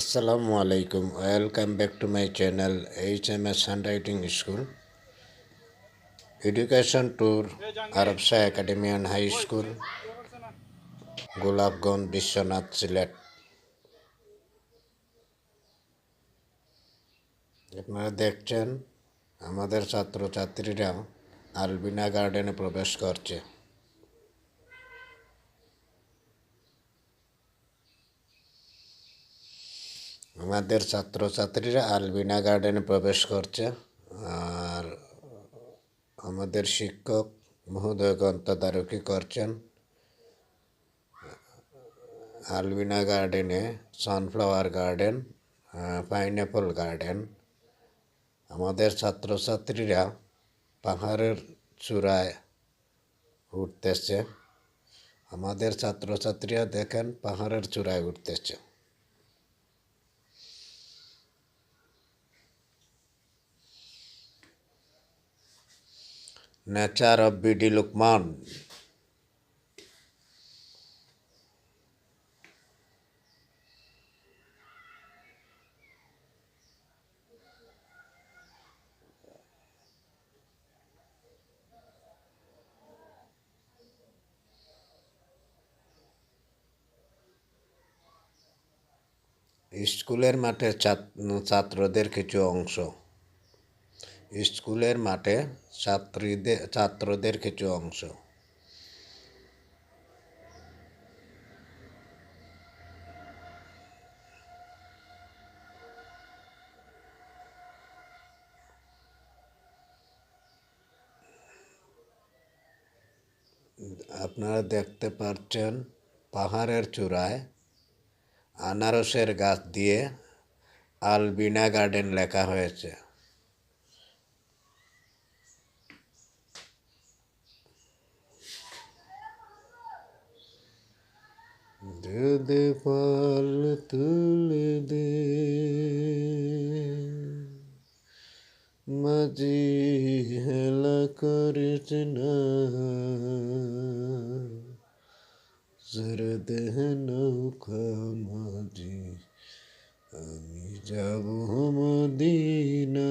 আসসালামু আলাইকুম welcome back to my channel H M S handwriting school education tour আরবসা academy and high school Golapganj Bishwanath Sylhet আপনারা দেখছেন আমাদের ছাত্রছাত্রীরা আলবিনা গার্ডেনে প্রবেশ করছে। আমাদের ছাত্রছাত্রীরা আলবিনা গার্ডেনে প্রবেশ করছে। আর আমাদের শিক্ষক মহোদয়গণ তদারকি করছেন। আলবিনা গার্ডেনে সানফ্লাওয়ার গার্ডেন পাইনঅ্যাপল গার্ডেন আমাদের ছাত্রছাত্রীরা পাহাড়ের চূড়ায় উঠতেছে। আমাদের ছাত্রছাত্রীরা দেখেন পাহাড়ের চূড়ায় উঠতেছে। Nature of BD Lukman. স্কুলের মাঠে ছাত্রদের কিছু অংশ। স্কুলের মাঠে ছাত্রীদের ছাত্রদের কিছু অংশ। আপনারা দেখতে পাচ্ছেন পাহাড়ের চূড়ায় আনারসের গাছ দিয়ে আলবিনা গার্ডেন লেখা হয়েছে। দে দে পাল তুলে দে মাঝি হেলা করিস না জরদ নৌকা মাঝি আমি যাব মদিনা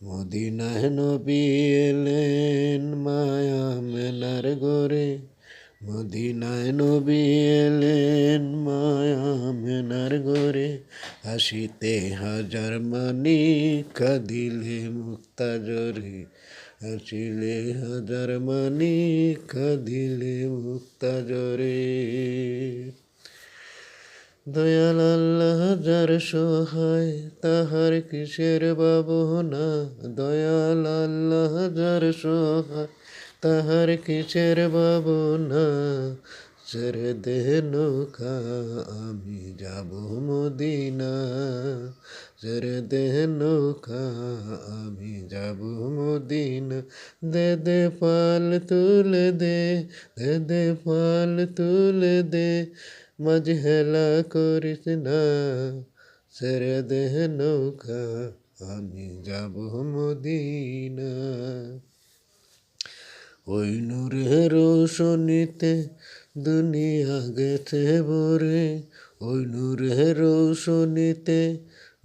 মদিনায় নবী মায়া মেলার গরে মদিনায় নবী মায়া মেনার গরে হাসিতে হাজার মানি কাঁদিলে মুক্তা জরে হাসিলে হাজার মানি কাঁদিলে মুক্তা জরে দয়াল আল্লাহ যার সহায়, তাহার কিসের বাবনা দয়াল আল্লাহ যার সহায়, তাহার কিসের বাবনা ছেড়ে দেহ নৌকা আমি যাব মদিনা। ছেড়ে দে নৌকা আমি যাব মদিনা। দে দে পাল তুলে দে দে দে পাল তুলে দে। মাঝ হেলা করিস না ছেড়ে দেহ নৌকা আমি যাব মদিনা ওই নূরের রোশনীতে দুনিয়া গেছে ভরে ওই নূরের রোশনীতে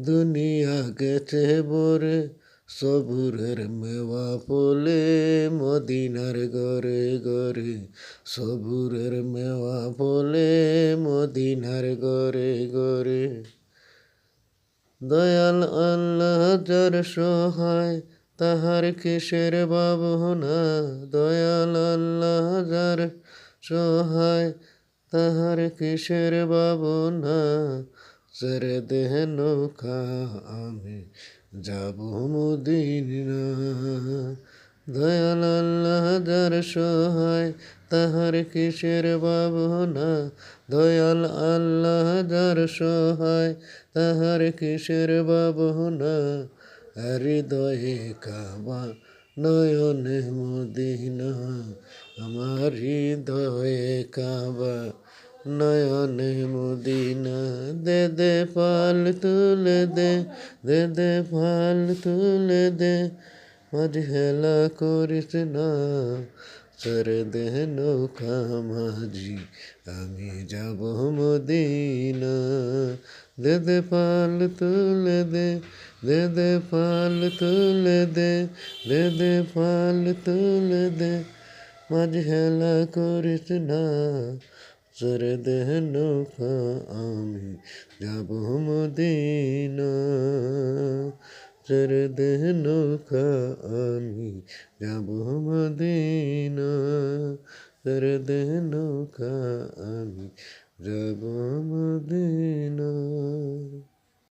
দুনিয়া গেছে ভরে সবুরের মেওয়া পোলে মদিনার গরে গরে সবুরের মেওয়া পোলে মদিনার গরে গরে দয়াল আল্লাহ যার সহায়, তাহার কিসের বাবনা দয়াল আল্লাহ যার সহায়, তাহার কিসের বাবনা সেরে দেহ নৌকা আমি যাব মদিনা। দয়াল আল্লাহ যার সহায়, তাহার কিসের ভাবনা? দয়াল আল্লাহ যার সহায়, তাহার কিসের ভাবনা? হৃদয়ে কাবা নয়নে মদিনা, আমার হৃদয়ে কাবা। নয়নে মদিনা, দে দে পাল তুলে দে দে দে পাল তুলে দে। মাঝ হেলা করিস না ছেড়ে দে নৌকা মাঝি, আমি যাব মদিনা। দে দে পাল তুলে দে দে দে পাল তুলে দে দে দে পাল তুলে দে। মাঝ হেলা করিস না ছেড়ে দে নৌকা আমি যাব মদিনা ছেড়ে দে নৌকা আমি যাব মদিনা ছেড়ে দে নৌকা আমি যাব মদিনা